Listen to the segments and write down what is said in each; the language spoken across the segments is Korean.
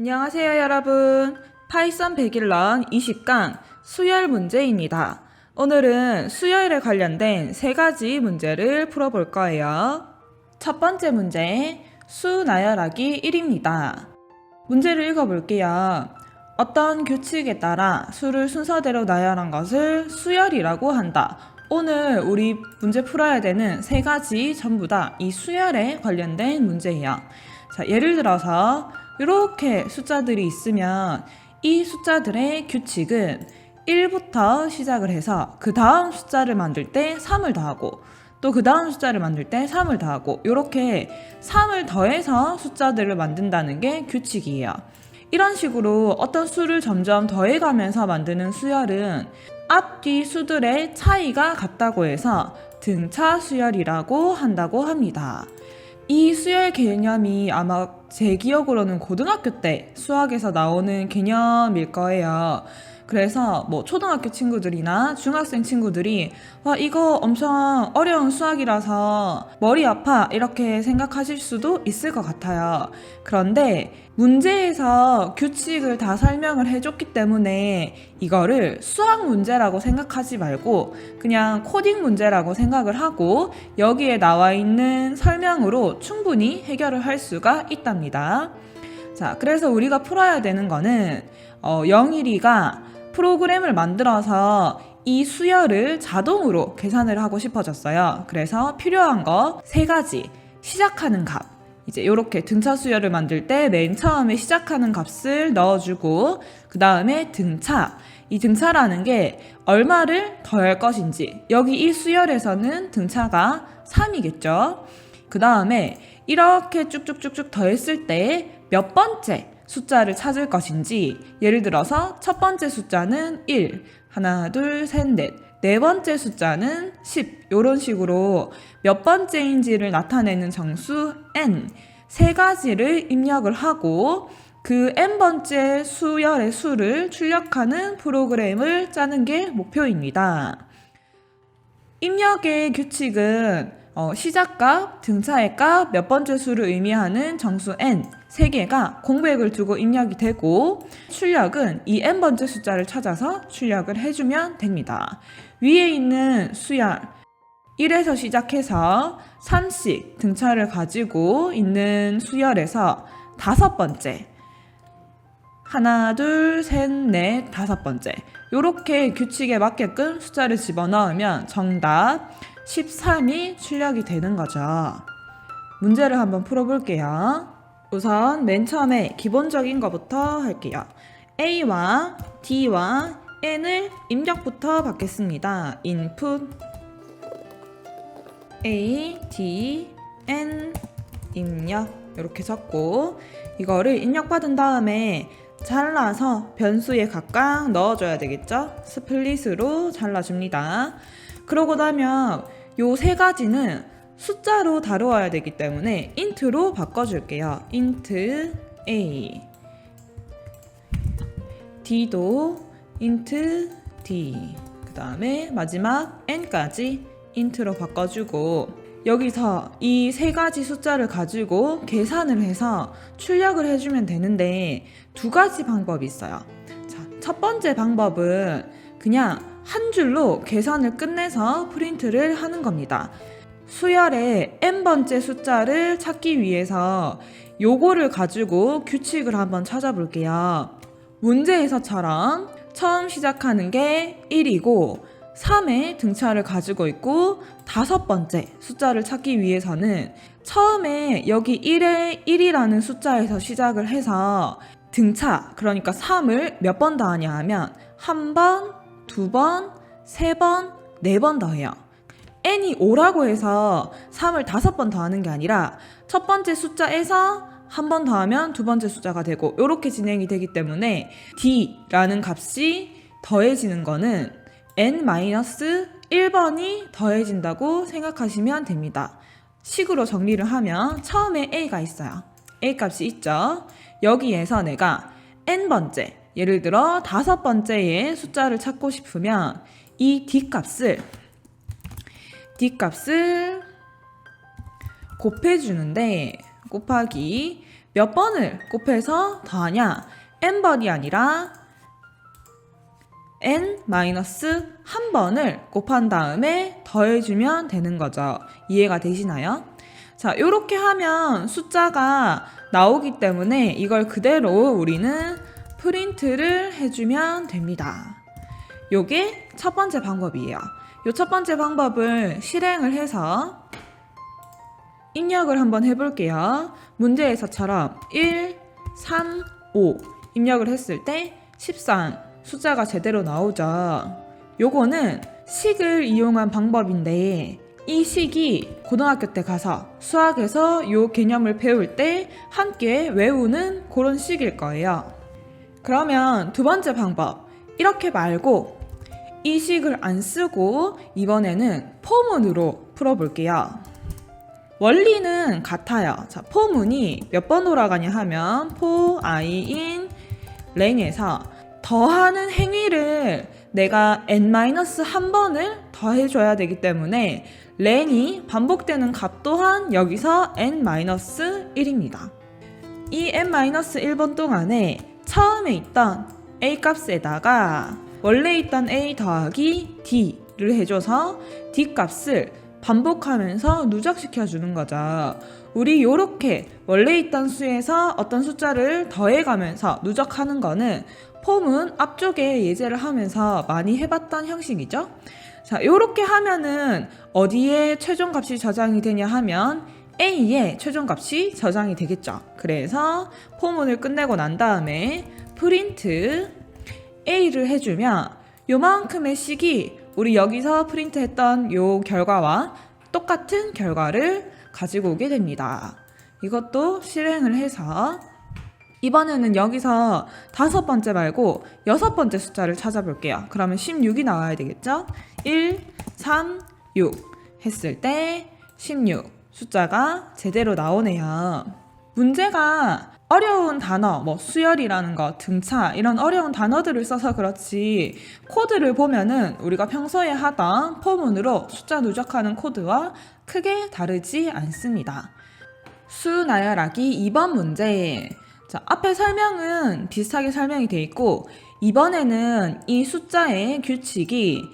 안녕하세요, 여러분. 파이썬 101런 20강 수열 문제입니다. 오늘은 수열에 관련된 세 가지 문제를 풀어볼 거예요. 첫 번째 문제, 수 나열하기 1입니다. 문제를 읽어볼게요. 어떤 규칙에 따라 수를 순서대로 나열한 것을 수열이라고 한다. 오늘 우리 문제 풀어야 되는 세 가지 전부 다 이 수열에 관련된 문제예요. 자, 예를 들어서 이렇게 숫자들이 있으면 이 숫자들의 규칙은 1부터 시작을 해서 그 다음 숫자를 만들 때 3을 더하고 또 그 다음 숫자를 만들 때 3을 더하고 이렇게 3을 더해서 숫자들을 만든다는 게 규칙이에요. 이런 식으로 어떤 수를 점점 더해가면서 만드는 수열은 앞뒤 수들의 차이가 같다고 해서 등차 수열이라고 한다고 합니다. 이 수열 개념이 아마 제 기억으로는 고등학교 때 수학에서 나오는 개념일 거예요. 그래서 뭐 초등학교 친구들이나 중학생 친구들이 와 이거 엄청 어려운 수학이라서 머리 아파 이렇게 생각하실 수도 있을 것 같아요. 그런데 문제에서 규칙을 다 설명을 해줬기 때문에 이거를 수학 문제라고 생각하지 말고 그냥 코딩 문제라고 생각을 하고 여기에 나와 있는 설명으로 충분히 해결을 할 수가 있답니다. 자, 그래서 우리가 풀어야 되는 거는 어, 영일이가 프로그램을 만들어서 이 수열을 자동으로 계산을 하고 싶어졌어요. 그래서 필요한 거 세 가지. 시작하는 값. 이제 이렇게 등차 수열을 만들 때 맨 처음에 시작하는 값을 넣어주고 그 다음에 등차. 이 등차라는 게 얼마를 더할 것인지. 여기 이 수열에서는 등차가 3이겠죠. 그 다음에 이렇게 쭉쭉쭉쭉 더했을 때 몇 번째 숫자를 찾을 것인지 예를 들어서 첫 번째 숫자는 1, 하나, 둘, 셋, 넷. 네 번째 숫자는 10. 이런 식으로 몇 번째인지를 나타내는 정수 n 세 가지를 입력을 하고 그 n번째 수열의 수를 출력하는 프로그램을 짜는 게 목표입니다. 입력의 규칙은 어, 시작값, 등차의 값, 몇 번째 수를 의미하는 정수 n 세 개가 공백을 두고 입력이 되고 출력은 이 n번째 숫자를 찾아서 출력을 해주면 됩니다. 위에 있는 수열 1에서 시작해서 3씩 등차를 가지고 있는 수열에서 다섯 번째 하나, 둘, 셋, 넷, 다섯 번째. 요렇게 규칙에 맞게끔 숫자를 집어넣으면 정답 13이 출력이 되는 거죠. 문제를 한번 풀어볼게요. 우선 맨 처음에 기본적인 것부터 할게요. A와 D와 N을 입력부터 받겠습니다. input A, D, N 입력 이렇게 적고 이거를 입력받은 다음에 잘라서 변수에 각각 넣어줘야 되겠죠? 스플릿으로 잘라줍니다. 그러고 나면 요 세 가지는 숫자로 다루어야 되기 때문에 int로 바꿔줄게요. int a d도 int d 그 다음에 마지막 n까지 int로 바꿔주고 여기서 이 세 가지 숫자를 가지고 계산을 해서 출력을 해주면 되는데 두 가지 방법이 있어요. 자, 첫 번째 방법은 그냥 한 줄로 계산을 끝내서 프린트를 하는 겁니다. 수열의 n번째 숫자를 찾기 위해서 요거를 가지고 규칙을 한번 찾아볼게요. 문제에서처럼 처음 시작하는 게 1이고 3의 등차를 가지고 있고 다섯 번째 숫자를 찾기 위해서는 처음에 여기 1에 1이라는 숫자에서 시작을 해서 등차 그러니까 3을 몇 번 더하냐 하면 한 번, 두 번, 세 번, 네 번 더해요. N이 5라고 해서 3을 다섯 번 더하는 게 아니라 첫 번째 숫자에서 한 번 더하면 두 번째 숫자가 되고 이렇게 진행이 되기 때문에 d라는 값이 더해지는 거는 n-1번이 더해진다고 생각하시면 됩니다. 식으로 정리를 하면 처음에 a가 있어요. a 값이 있죠. 여기에서 내가 n번째, 예를 들어 다섯 번째의 숫자를 찾고 싶으면 이 d 값을 d 값을 곱해주는데 곱하기 몇 번을 곱해서 더하냐? n번이 아니라 n 마이너스 한 번을 곱한 다음에 더해주면 되는 거죠. 이해가 되시나요? 자, 이렇게 하면 숫자가 나오기 때문에 이걸 그대로 우리는 프린트를 해주면 됩니다. 요게 첫 번째 방법이에요. 요첫 번째 방법을 실행을 해서 입력을 한번 해볼게요. 문제에서처럼 1, 3, 5 입력을 했을 때 13 숫자가 제대로 나오죠. 요거는 식을 이용한 방법인데 이 식이 고등학교 때 가서 수학에서 요 개념을 배울 때 함께 외우는 그런 식일 거예요. 그러면 두 번째 방법. 이렇게 말고 이 식을 안 쓰고 이번에는 포문으로 풀어볼게요. 원리는 같아요. 자, 포문이 몇 번 돌아가냐 하면 포 아이 인 랭에서 더하는 행위를 내가 n-한 번을 더해줘야 되기 때문에 랭이 반복되는 값 또한 여기서 n-1입니다. 이 n-1번 동안에 처음에 있던 a 값에다가 원래 있던 a 더하기 d를 해줘서 d 값을 반복하면서 누적시켜 주는 거죠. 우리 요렇게 원래 있던 수에서 어떤 숫자를 더해가면서 누적하는 거는 폼은 앞쪽에 예제를 하면서 많이 해봤던 형식이죠. 자, 요렇게 하면은 어디에 최종 값이 저장이 되냐 하면 A에 최종 값이 저장이 되겠죠. 그래서 포문을 끝내고 난 다음에 프린트 A를 해주면 요만큼의 식이 우리 여기서 프린트했던 요 결과와 똑같은 결과를 가지고 오게 됩니다. 이것도 실행을 해서 이번에는 여기서 다섯 번째 말고 여섯 번째 숫자를 찾아볼게요. 그러면 16이 나와야 되겠죠? 1, 3, 6 했을 때 16 숫자가 제대로 나오네요. 문제가 어려운 단어, 뭐 수열이라는 거, 등차 이런 어려운 단어들을 써서 그렇지 코드를 보면은 우리가 평소에 하던 포문으로 숫자 누적하는 코드와 크게 다르지 않습니다. 수 나열하기 2번 문제. 자, 앞에 설명은 비슷하게 설명이 돼 있고 이번에는 이 숫자의 규칙이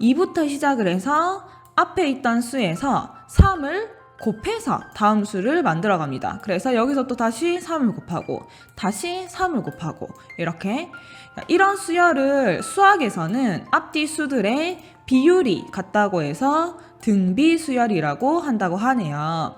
2부터 시작을 해서 앞에 있던 수에서 3을 곱해서 다음 수를 만들어 갑니다. 그래서 여기서 또 다시 3을 곱하고 다시 3을 곱하고 이렇게 이런 수열을 수학에서는 앞뒤 수들의 비율이 같다고 해서 등비 수열이라고 한다고 하네요.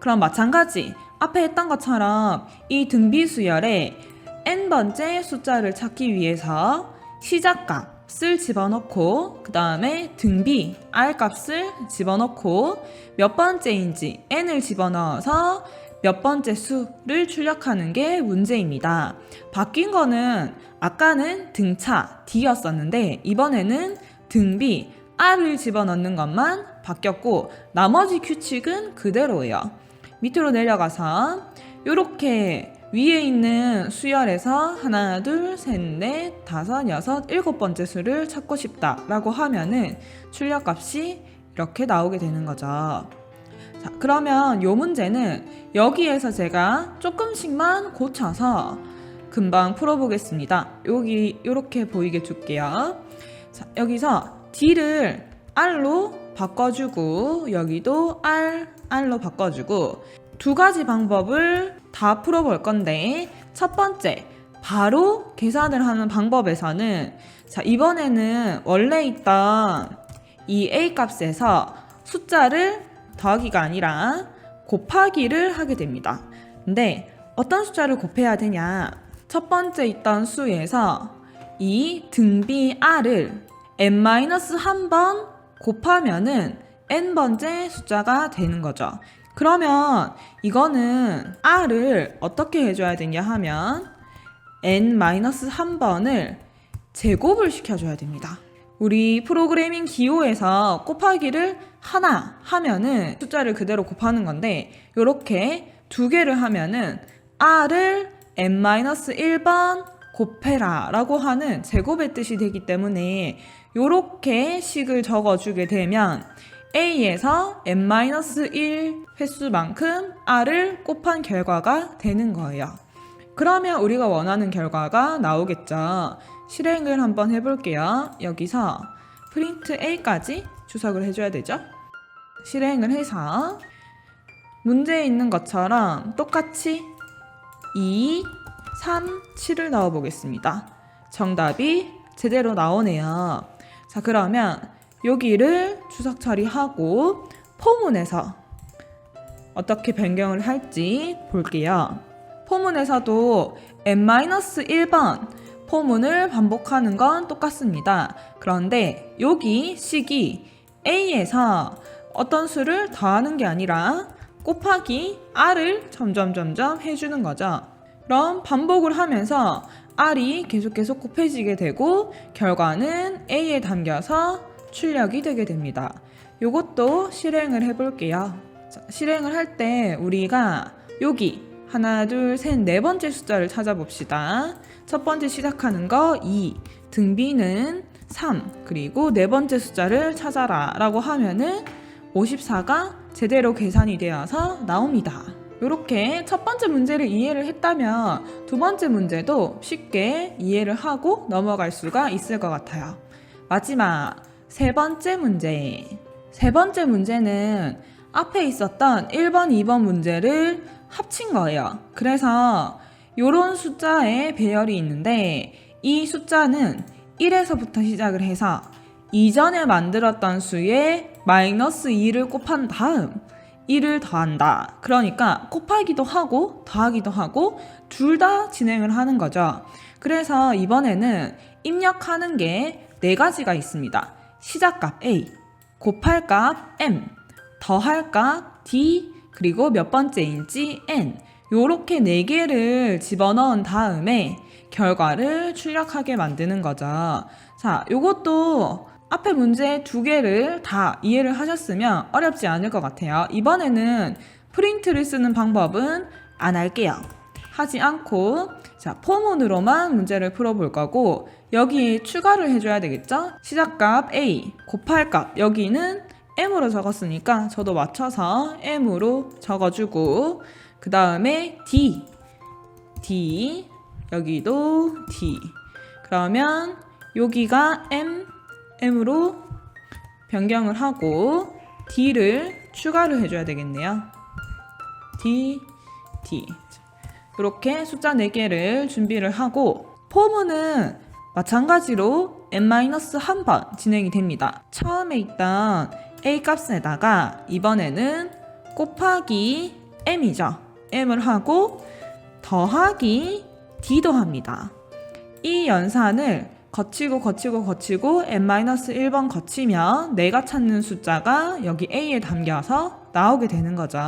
그럼 마찬가지 앞에 했던 것처럼 이 등비 수열에 n번째 숫자를 찾기 위해서 시작값 을 집어넣고 그 다음에 등비 r 값을 집어넣고 몇 번째인지 n을 집어넣어서 몇 번째 수를 출력하는 게 문제입니다. 바뀐 거는 아까는 등차 d였었는데 이번에는 등비 r을 집어넣는 것만 바뀌었고 나머지 규칙은 그대로예요. 밑으로 내려가서 이렇게 위에 있는 수열에서 하나, 둘, 셋, 넷, 다섯, 여섯, 일곱 번째 수를 찾고 싶다라고 하면은 출력 값이 이렇게 나오게 되는 거죠. 자, 그러면 요 문제는 여기에서 제가 조금씩만 고쳐서 금방 풀어보겠습니다. 여기 이렇게 보이게 줄게요. 자, 여기서 D를 R로 바꿔주고 여기도 R, R로 바꿔주고 두 가지 방법을 다 풀어볼 건데 첫 번째 바로 계산을 하는 방법에서는 자 이번에는 원래 있던 이 A 값에서 숫자를 더하기가 아니라 곱하기를 하게 됩니다. 근데 어떤 숫자를 곱해야 되냐? 첫 번째 있던 수에서 이 등비 r을 n-1번 곱하면은 n번째 숫자가 되는 거죠. 그러면 이거는 r을 어떻게 해줘야 되냐 하면 n-1번을 제곱을 시켜줘야 됩니다. 우리 프로그래밍 기호에서 곱하기를 하나 하면은 숫자를 그대로 곱하는 건데 이렇게 두 개를 하면은 r을 n-1번 곱해라 라고 하는 제곱의 뜻이 되기 때문에 이렇게 식을 적어주게 되면 A에서 n-1 횟수만큼 R을 곱한 결과가 되는 거예요. 그러면 우리가 원하는 결과가 나오겠죠. 실행을 한번 해볼게요. 여기서 프린트 A까지 주석을 해줘야 되죠. 실행을 해서 문제에 있는 것처럼 똑같이 2, 3, 7을 넣어 보겠습니다. 정답이 제대로 나오네요. 자, 그러면 여기를 주석 처리하고 포문에서 어떻게 변경을 할지 볼게요. 포문에서도 n-1번 포문을 반복하는 건 똑같습니다. 그런데 여기 식이 A에서 어떤 수를 더하는 게 아니라 곱하기 R을 점점 점점 해주는 거죠. 그럼 반복을 하면서 R이 계속 계속 곱해지게 되고 결과는 A에 담겨서 출력이 되게 됩니다. 이것도 실행을 해볼게요. 자, 실행을 할 때 우리가 여기 하나, 둘, 셋, 네 번째 숫자를 찾아봅시다. 첫 번째 시작하는 거 2, 등비는 3, 그리고 네 번째 숫자를 찾아라 라고 하면은 54가 제대로 계산이 되어서 나옵니다. 이렇게 첫 번째 문제를 이해를 했다면 두 번째 문제도 쉽게 이해를 하고 넘어갈 수가 있을 것 같아요. 마지막 세 번째 문제. 세 번째 문제는 앞에 있었던 1번, 2번 문제를 합친 거예요. 그래서 이런 숫자의 배열이 있는데 이 숫자는 1에서부터 시작을 해서 이전에 만들었던 수에 마이너스 2를 곱한 다음 1을 더한다. 그러니까 곱하기도 하고 더하기도 하고 둘 다 진행을 하는 거죠. 그래서 이번에는 입력하는 게 네 가지가 있습니다. 시작값 A, 곱할 값 M, 더할 값 D, 그리고 몇 번째인지 N. 요렇게 네 개를 집어넣은 다음에 결과를 출력하게 만드는 거죠. 자, 요것도 앞에 문제 두 개를 다 이해를 하셨으면 어렵지 않을 것 같아요. 이번에는 프린트를 쓰는 방법은 안 할게요. 하지 않고 자 포문으로만 문제를 풀어볼 거고 여기 추가를 해줘야 되겠죠? 시작값 A, 곱할값 여기는 M으로 적었으니까 저도 맞춰서 M으로 적어주고 그 다음에 D, D 여기도 D 그러면 여기가 M, M으로 변경을 하고 D를 추가를 해줘야 되겠네요. D, D. 이렇게 숫자 4개를 준비를 하고 포문은 마찬가지로 n-1번 진행이 됩니다. 처음에 있던 a 값에다가 이번에는 곱하기 m이죠. m을 하고 더하기 d도 합니다. 이 연산을 거치고 거치고 거치고 n-1번 거치면 내가 찾는 숫자가 여기 a에 담겨서 나오게 되는 거죠.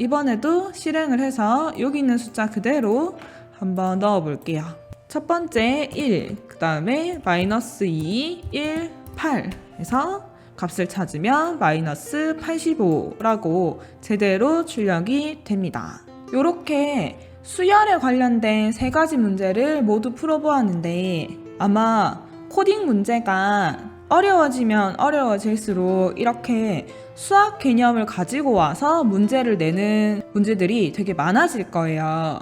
이번에도 실행을 해서 여기 있는 숫자 그대로 한번 넣어 볼게요. 첫 번째 1, 그 다음에 마이너스 2, 1, 8 해서 값을 찾으면 마이너스 85라고 제대로 출력이 됩니다. 이렇게 수열에 관련된 세 가지 문제를 모두 풀어보았는데 아마 코딩 문제가 어려워지면 어려워질수록 이렇게 수학 개념을 가지고 와서 문제를 내는 문제들이 되게 많아질 거예요.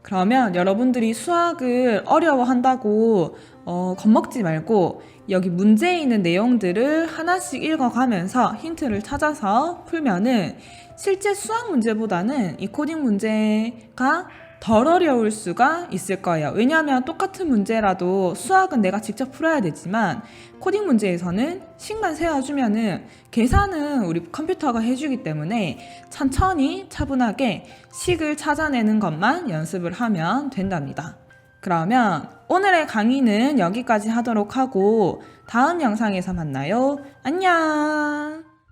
그러면 여러분들이 수학을 어려워한다고 어, 겁먹지 말고 여기 문제에 있는 내용들을 하나씩 읽어가면서 힌트를 찾아서 풀면은 실제 수학 문제보다는 이 코딩 문제가 덜 어려울 수가 있을 거예요. 왜냐하면 똑같은 문제라도 수학은 내가 직접 풀어야 되지만 코딩 문제에서는 식만 세워주면은 계산은 우리 컴퓨터가 해주기 때문에 천천히 차분하게 식을 찾아내는 것만 연습을 하면 된답니다. 그러면 오늘의 강의는 여기까지 하도록 하고 다음 영상에서 만나요. 안녕!